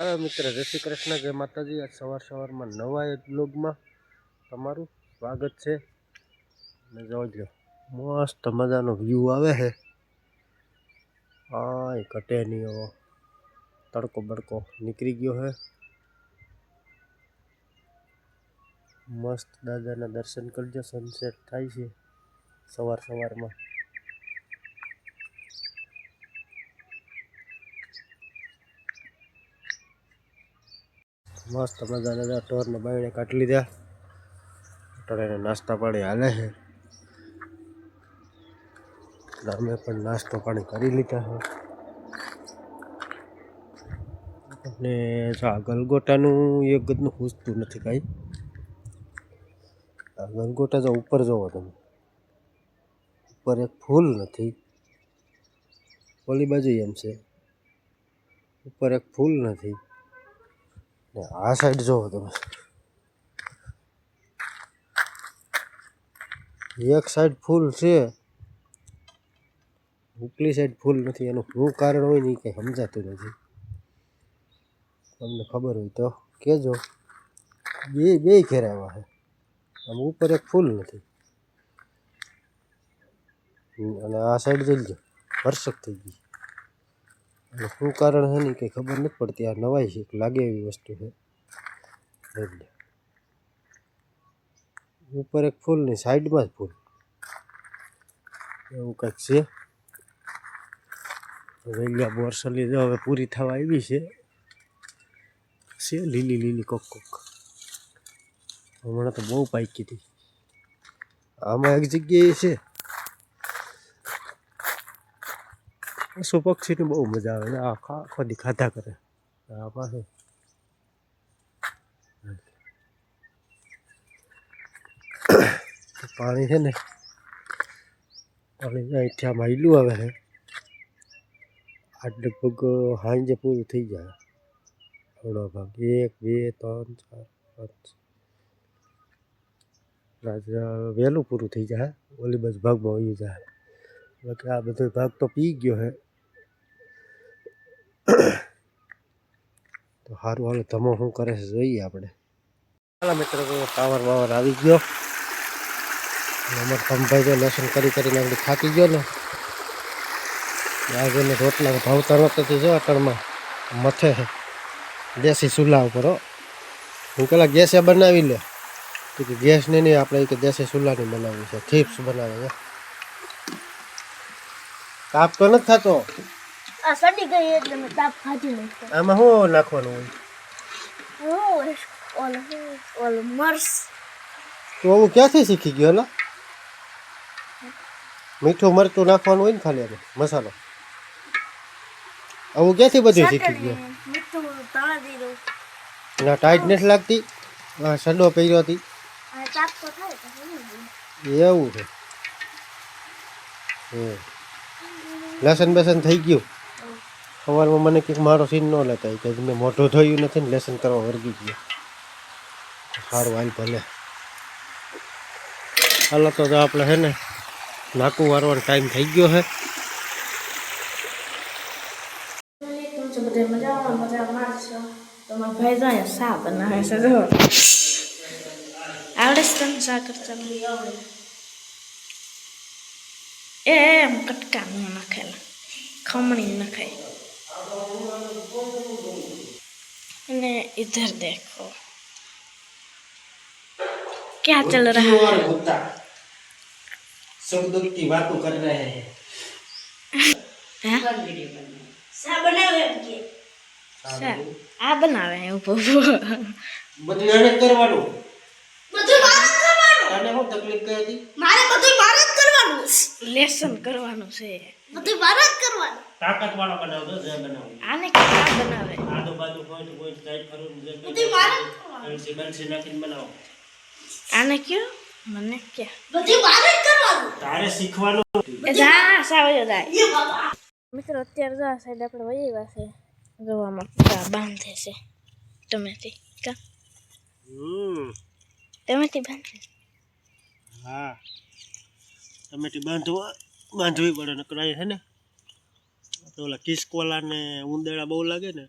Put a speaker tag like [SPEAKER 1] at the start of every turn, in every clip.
[SPEAKER 1] હા મિત્ર, જય કૃષ્ણ, જય માતાજી. આજ સવાર સવારમાં નવા એક બ્લોગમાં તમારું સ્વાગત છે. અને જોજો મસ્ત મજાનો વ્યૂ આવે છે. એ કટે નહીં હવે તડકો બડકો નીકળી ગયો છે. મસ્ત દાદાના દર્શન કરજો સનસેટ થાય છે સવાર સવારમાં. મસ્ત મજાના ટોરને બાયણે કાઢી લીધા. અત્યારે નાસ્તા પાણી હાલે છે. અમે પણ નાસ્તો પાણી કરી લીધા છે. અને આ ગલગોટાનું એક ગદનું ખૂસતું નથી કાંઈ. આ ગલગોટા જો ઉપર જોવો તમે. ઉપર એક ફૂલ નથી. ઓલી બાજુ એમ છે. ઉપર એક ફૂલ નથી. ને આ સાઈડ જોવો તમે. એક સાઈડ ફૂલ છે. ઉપલી સાઈડ ફૂલ નથી, એનું શું કારણ હોય ને એ કંઈ સમજાતું નથી. તમને ખબર હોય તો કહેજો. બે બે ઘેર આવ્યા છે. આમ ઉપર એક ફૂલ નથી. અને આ સાઈડ જોઈ લો હર્ષક થઈ ગઈ અને શું કારણ છે ને કંઈ ખબર નથી પડતી. આ નવાઈ છે લાગે એવી વસ્તુ છે. જોઈ લો ઉપર એક ફૂલ ને સાઈડમાં જ ફૂલ. એવું કંઈક છે. વેલિયા બોરસલી જો હવે પૂરી થવા આવી છે. છે લીલી લીલી કોક કોક. હમણાં તો બહુ પાકી હતી. આમાં એક જગ્યાએ છે. પશુ પક્ષીને બહુ મજા આવે ને. આખા, આખો દી ખાધા કરે. આ પાસે પાણી છે ને, પાણી અહીંથી આમાં હાઈલું આવે છે આજ લગભગ સાંજે પૂરું થઈ જાય. થોડો ભાગ એક, બે, ત્રણ, ચાર, પાંચ. વહેલું પૂરું થઈ જાય. ઓલી બસ ભાગમાં આવી જાય. બાકી આ બધો ભાગ તો પી ગયો છે તો સારું હાલો, ધમો શું કરે છે જોઈએ આપણે. હાલો મિત્રો પાવર બાવર આવી ગયો. અમારે તમભાઈ જો લેસન કરી કરીને આપણે થાકી ગયો ને. આજે રોટલા ભાવતા નહોતા જો અટણમાં. મથે દેશી ચૂલા ઉપર, હો. પેલા ગેસે બનાવી લે. કે ગેસ ને નહીં, આપણે કે દેશી ચૂલાની બનાવવી છે. થીપ્સ બનાવે છે. કાપ તો નથી થતો.
[SPEAKER 2] આ સડી ગઈ એટલે મેં તાપ ખાધી નહીં
[SPEAKER 1] આમાં શું નાખવાનું હોય?
[SPEAKER 2] ઓલો ઓલો મર્સ.
[SPEAKER 1] તો હું ક્યાંથી શીખી ગયો ને મીઠું મરચું નાખવાનું હોય ને ખાલી એમાં મસાલો? આવું ક્યાંથી બધું શીખી ગયો? ના ટાઈટ નથી લાગતી? સડો પહેર્યો હતી? એવું છે. બસન બેસન થઈ ગયું? સવારમાં મને કંઈક મારો સીન ન લેતા કે મેં મોઢું થયું નથી ને લેસન કરવા વર્ગી ગયો. સારું હાલ ભલે. હાલો તો આપણે હે ને નાકું વારવાનો ટાઈમ થઈ ગયો
[SPEAKER 2] જો. આવડે છે શા કરતા એમ કટકા નાખેલા ખમણી નખાય. અને इधर देखो क्या चल रहा है
[SPEAKER 1] कुत्ता सुख दुख की बातों कर रहे हैं
[SPEAKER 2] हैं? શા? આ બનાવે હે ઉભો ઉભો
[SPEAKER 1] બધું એને જ કરવાનું તને શું તકલીફ કઈ હતી
[SPEAKER 2] મારે બધું મારે જ કરવાનું લેસન કરવાનું છે બધું મારે જ કરવાનું.
[SPEAKER 1] તાકાત વાળો બનાવજો જે બનાવો.
[SPEAKER 2] આને કેવા બનાવે?
[SPEAKER 1] આદુ બાજુ પોઈન્ટ પોઈન્ટ સાઈડ કરું જે
[SPEAKER 2] બધું મારે જ કરવાનું.
[SPEAKER 1] એલસી બેલસી નાખીને બનાવો.
[SPEAKER 2] આને કયો? મને ક્યાં બધું મારે જ કરવાનું.
[SPEAKER 1] તારે શીખવાનું.
[SPEAKER 2] એ જા સાવયો જાય. મિત્રો અત્યારે જો આ સાઈડ આપણે વહી આવ્યા છે જોવામાં પૂરા બાંધે છે ટમેટી કા?
[SPEAKER 1] હમ.
[SPEAKER 2] ટમેટી બાંધે
[SPEAKER 1] હા. ટમેટી બાંધવા બાંધવી પડે ને અહીં હે ને? તો ઓલા કિસકોલા ને ઉંદેડા બહુ લાગે ને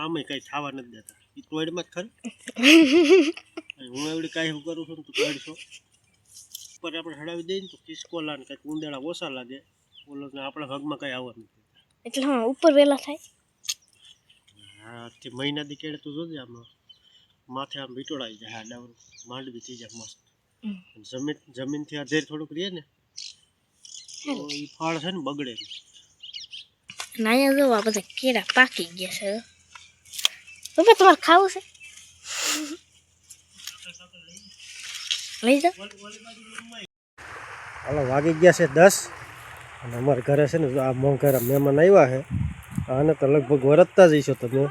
[SPEAKER 1] આમે કઈ ખાવા નથી દેતા. એ ટોયડમાં જ ખરી. હું એવડી કાંઈ હું કરું છું ને તું કાઢશો. ઉપર આપણે હડાવી દઈએ ને તો કિસકોલા ને કંઈક ઉંદેડા ઓછા લાગે. ઓલો ને આપણા ભાગમાં કઈ આવવા નથી
[SPEAKER 2] એટલે હા ઉપર વેલા થાય.
[SPEAKER 1] હા તે મહિના દી કેડે તું જોજે આમાં. માથે આમ વીટોળાઈ જાય હા ડાવર માંડવી થઈ જાય મસ્ત. જમીન જમીનથી આધેર થોડુંક રહે ને એ ફળ છે ને બગડે
[SPEAKER 2] ના અહીંયા જો આ બધા કેળા પાકી ગયા છે. હવે તમારે ખાવું છે? લઈ જાઓ.
[SPEAKER 1] હાલો વાગી ગયા છે દસ. અને અમારા ઘરે છે ને આ મોંઘારા મહેમાન આવ્યા છે. આને તો લગભગ વરતતા જઈશો તમે.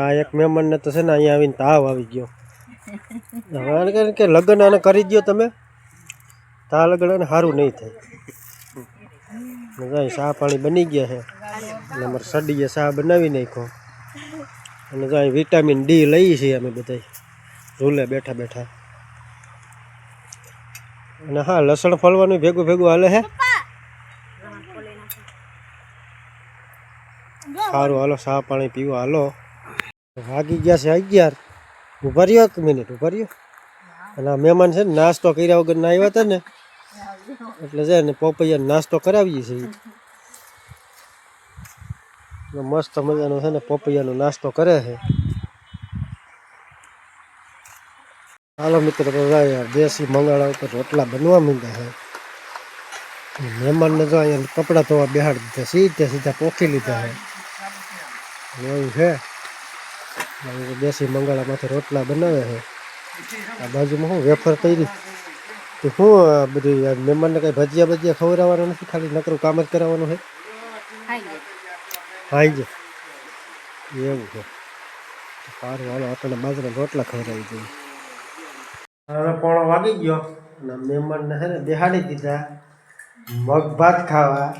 [SPEAKER 1] આ એક મહેમાનને તો છે ને અહીંયા આવીને તાવ આવી ગયો. હવે કે લગ્ન આને કરી દો તમે? તા ગળે સારું નહીં થાય. શાહ પાણી બની ગયા છે. અને અમારે સડીએ શાહ બનાવી નાખ્યો. અને કાંઈ વિટામિન ડી લઈએ છીએ અમે બધા ઝૂલે બેઠા બેઠા. અને હા, લસણ ફળવાનું ભેગું ભેગું હાલે હે? સારું, હાલો શાહ પાણી પીવું, હાલો. વાગી ગયા છે અગિયાર. ઊભા રહ્યો એક મિનિટ ઊભા રહ્યો. અને મહેમાન છે ને, નાસ્તો કર્યા વગર ના આવ્યા હતા ને એટલે છે ને પોપૈયા નાસ્તો કરાવીએ છીએ. ને મસ્ત મજાનો છે ને પોપૈયાનો નાસ્તો કરે છે. હાલો મિત્રો, તો જાય દેશી મંગાળા ઉપર રોટલા બનવા માંડ્યા છે. મહેમાનને જો અહીંયા કપડાં ધોવા બેહાડી દીધા, સીધા સીધા પોખી લીધા છે. અને એવું છે. હવે દેશી મંગાળામાંથી રોટલા બનાવે છે. આ બાજુમાં શું વેફર કરી તો શું બધું મહેમાનને કઈ ભજીયા ભજીયા ખવડાવવાનું નથી? ખાલી નકરું કામ જ કરાવવાનું છે હાઈ જ એવું છે. સારું હાલો આપણને બાજરા રોટલા ખવડાવી દઈએ. હવે પોણો વાગી ગયો. અને મહેમાનને છે ને બેહાડી દીધા. મગ ભાત ખાવા.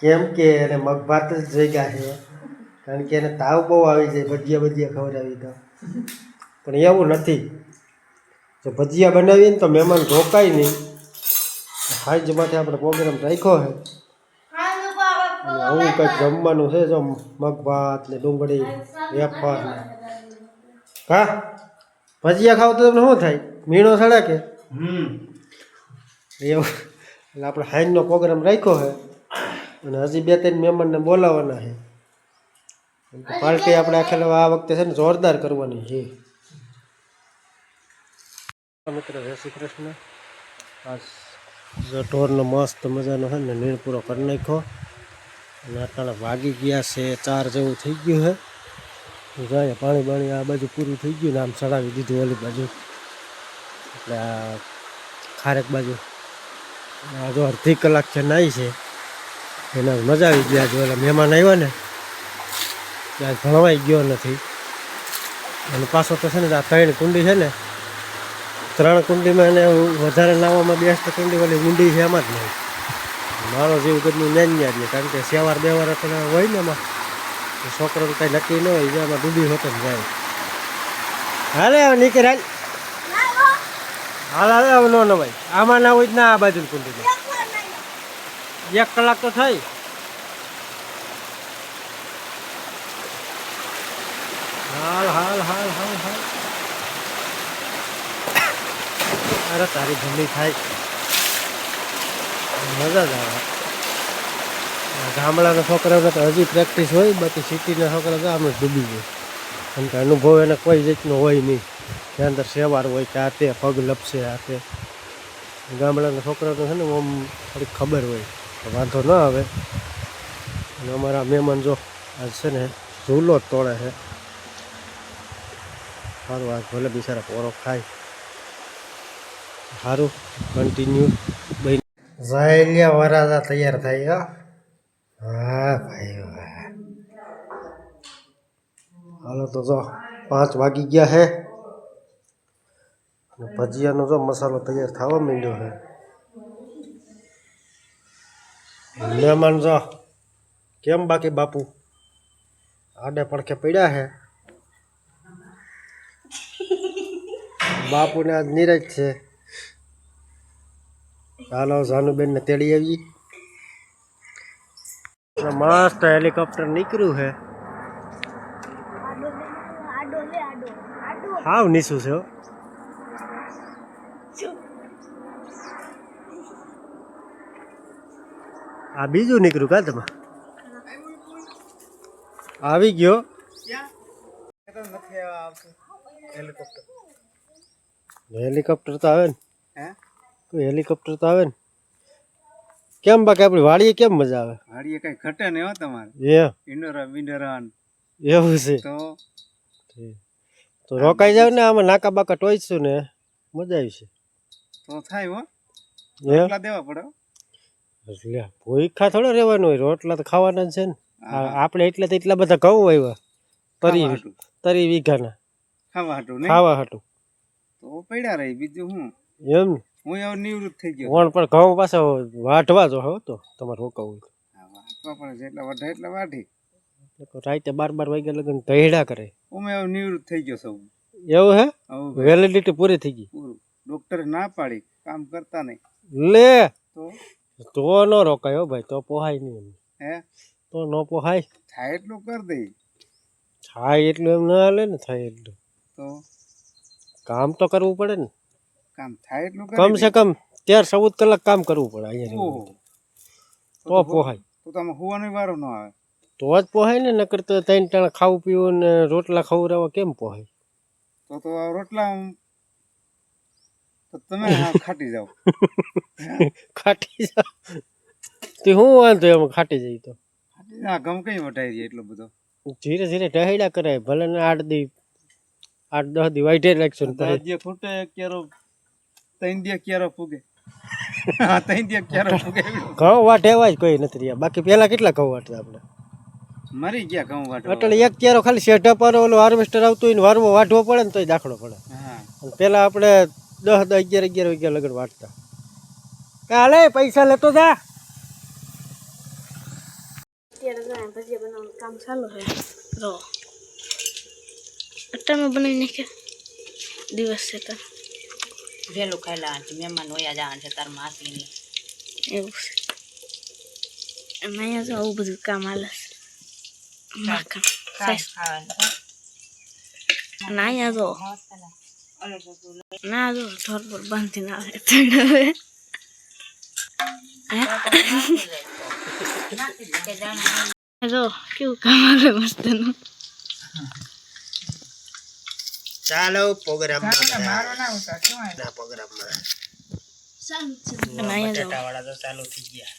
[SPEAKER 1] કેમ કે એને મગ ભાત જ જગ્યા છે. કારણ કે એને તાવ બહુ આવી જાય ભજીયા ભજીયા ખવડાવી તો. પણ એવું નથી. જો ભજીયા બનાવીને તો મહેમાન રોકાય નહીં. હાઈજ માટે આપણે પ્રોગ્રામ રાખ્યો છે. આવું કંઈક જમવાનું છે જો મગ ભાત ને ડુંગળી વેફર ને. હા? ભજીયા ખાવ તો તમને શું થાય? મીણો સડે કે? એવું. એટલે આપણે હાઈનનો પ્રોગ્રામ રાખ્યો છે. અને હજી બે ત્રણ મહેમાનને બોલાવવાના છે. પાર્ટી આપણે આખે આ વખતે છે ને જોરદાર કરવાની છે. મિત્રો, જય શ્રી કૃષ્ણ. આ જો ઢોરનો મસ્ત મજાનો છે ને નીણ પૂરો કરી નાખ્યો. અને અત્યારે વાગી ગયા છે ચાર જેવું થઈ ગયું છે. જાય પાણી બાણી આ બાજુ પૂરું થઈ ગયું ને આમ ચડાવી દીધું ઓલી બાજુ. એટલે આ ખારેક બાજુ. આ જો અડધી કલાક છે નાઈ છે. એના મજા આવી ગયા જો ઓલા મહેમાન આવ્યા ને, ત્યાં ભણવાઈ ગયો નથી. અને પાછો તો છે ને આ ત્રણ કુંડી છે ને ત્રણ કુંડીમાં એને વધારે નાવામાં બેસ્ટ કુંડી વાળી ઊંડી છે એમાં જ નહીં. મારો જીવ ઘરનું નેન્યા જ કારણ કે સેવાર બે વાર આપણે હોય ને એમાં છોકરોને કાંઈ નક્કી ન હોય, એમાં ડૂબી હોતો ને જાય. હાલે હવે નીકળ હાલ. હાલ, હાલે હવે નો નવાય આમાં ના હોય જ ના આ બાજુ કુંડીમાં. એક કલાક તો થઈ હાલ હાલ હાલ હાલ હાલ અરે તારી ભૂલી થાય. મજા આવે. ગામડાના છોકરાઓને તો હજી પ્રેક્ટિસ હોય, બાકી સિટીના છોકરા તો આમ ડૂબી જાય. કારણ કે અનુભવ એને કોઈ રીતનો હોય નહીં. ત્યાં અંદર સેવાર હોય કે આ તે પગ લપશે આ તે. ગામડાના છોકરાઓને છે ને આમ થોડીક ખબર હોય, તો વાંધો ન આવે. અને અમારા મહેમાન જો આજ છે ને ઝૂલો જ તોડે છે. સારું, આજ ભલે બિચારા પોરો ખાય. સારું કન્ટિન્યુ બની ઝાયલિયા વરાદા તૈયાર થાય, હો. હા, ભાઈ હાલો તો જો, પાંચ વાગી ગયા હે. ભજીયાનો જો મસાલો તૈયાર થવા માંડ્યો છે મહેમાન જો, કેમ બાકી બાપુ? આડે પડખે પડ્યા છે બાપુને આજ નિરાજ છે. ચાલો જાનુબેનને તેડી આવી. મસ્ત હેલિકોપ્ટર નીકળ્યું છે. હાવ નીસું છે આ બીજું નીકળ્યું કા તમે આવી ગયો. હેલિકોપ્ટર તો આવે ને. હેલિકોપ્ટર તો આવે ને. કેમ બાકી આપણી વાડીએ કેમ મજા આવે?
[SPEAKER 3] વાડીએ કઈ ઘટે ને હો તમારે.
[SPEAKER 1] એ
[SPEAKER 3] ઇન્ડોરા બિન્ડોરા
[SPEAKER 1] એવું છે?
[SPEAKER 3] તો
[SPEAKER 1] તો રોકાઈ જાવ ને આમાં નાકા બાકા ટોઈશું ને મજા આવશે
[SPEAKER 3] તો થાય હો. રોટલા દેવા પડે
[SPEAKER 1] એટલે ભૂખા થોડો રહેવાનું હોય રોટલા તો ખાવાના જ છે ને. આપણે એટલે તો એટલા બધા ઘઉં આવ્યા તરી તરી વીઘાના.
[SPEAKER 3] ખાવા હાટું
[SPEAKER 1] ખાવા હાટું.
[SPEAKER 3] તો પડ્યા રહી બીજું હું
[SPEAKER 1] એમ ને.
[SPEAKER 3] હું હવે નિવૃત્ત થઈ ગયો.
[SPEAKER 1] વણ પણ ઘઉં પાછા વાઢવા જો હો તો તમારે રોકવું હોય
[SPEAKER 3] વાઢવા પણ જેટલા વઢે એટલા વાઢી.
[SPEAKER 1] રાતે બાર બાર વાગ્યા લગન ઢહેડા કરે.
[SPEAKER 3] હું હવે નિવૃત્ત થઈ ગયો સૌ
[SPEAKER 1] એવું હે? વેલિડિટી પૂરી થઈ ગઈ.
[SPEAKER 3] ડોક્ટરે ના પાડી કામ કરતા નહીં.
[SPEAKER 1] લે!
[SPEAKER 3] તો?
[SPEAKER 1] તો ન રોકાય હો ભાઈ તો પોહાય નહીં.
[SPEAKER 3] હે?
[SPEAKER 1] તો ન પોહાય.
[SPEAKER 3] થાય એટલું કર દે.
[SPEAKER 1] થાય એટલું એમ ના હાલે ને થાય એટલું.
[SPEAKER 3] તો?
[SPEAKER 1] કામ તો કરવું પડે ને.
[SPEAKER 3] કામ થાય એટલું
[SPEAKER 1] કમ સે કમ તેર ચૌદ કલાક કામ કરવું પડે અહીંયા તો. પોહાય.
[SPEAKER 3] તો તમે હોવાનો વારો ન આવે.
[SPEAKER 1] તો જ પોહાય ને નકર તો ત્રણ ટાણા ખાવું પીવું ને રોટલા ખવડાવવા કેમ પોહાય?
[SPEAKER 3] તો તો રોટલા તો તમે ખાટી જાઓ.
[SPEAKER 1] ખાટી જાઓ? તે હું વાંધો એમાં ખાટી જાય તો?
[SPEAKER 3] ખાટી ગમ કઈ વટાઈ જાય એટલો બધો?
[SPEAKER 1] ધીરે ધીરે ટહેડા કરાય ભલે ને આઠ દી આઠ દસ દી વાઈટે રાખશું
[SPEAKER 3] ખૂટે ક્યારો ત્રણ દિયા ક્યારો ફૂગે. હા ત્રણ દિયા ક્યારો ફૂગે
[SPEAKER 1] ઘઉં વાટેવા જ કોઈ નથી રહ્યા. બાકી પહેલા કેટલા ઘઉં વાટતા આપણે
[SPEAKER 3] મરી ગયા ઘઉં વાટ
[SPEAKER 1] એટલે એક ક્યારો ખાલી શેઢા પર ઓલું હાર્વેસ્ટર આવતું હોય ને વારવો વાટવો પડે ને તોય દાખલો પડે. પહેલા આપણે દસ દસ અગિયાર અગિયાર વાગ્યા લગન વાટતા કાલે પૈસા લેતો જા.
[SPEAKER 2] ભજીયા બનાવવાનું કામ ચાલુ છે. જો અટ્ટામાં બનાવી નાખ્યા. દિવસ છે તો.
[SPEAKER 4] વહેલું ખાઈ લેવાનું છે મહેમાન વયા જવાનું છે તાર માસીની
[SPEAKER 2] એવું છે અને અહીંયા આવું બધું કામ હાલે છે માખણ. અને અહીંયા જો ના જો ઢોર પર બાંધીને આવે તો હવે હે? જો કેવું કામ આવે મસ્તનું
[SPEAKER 1] ચાલો પ્રોગ્રામ
[SPEAKER 2] ના અહીંયા જો
[SPEAKER 1] વાળા તો ચાલુ થઈ ગયા.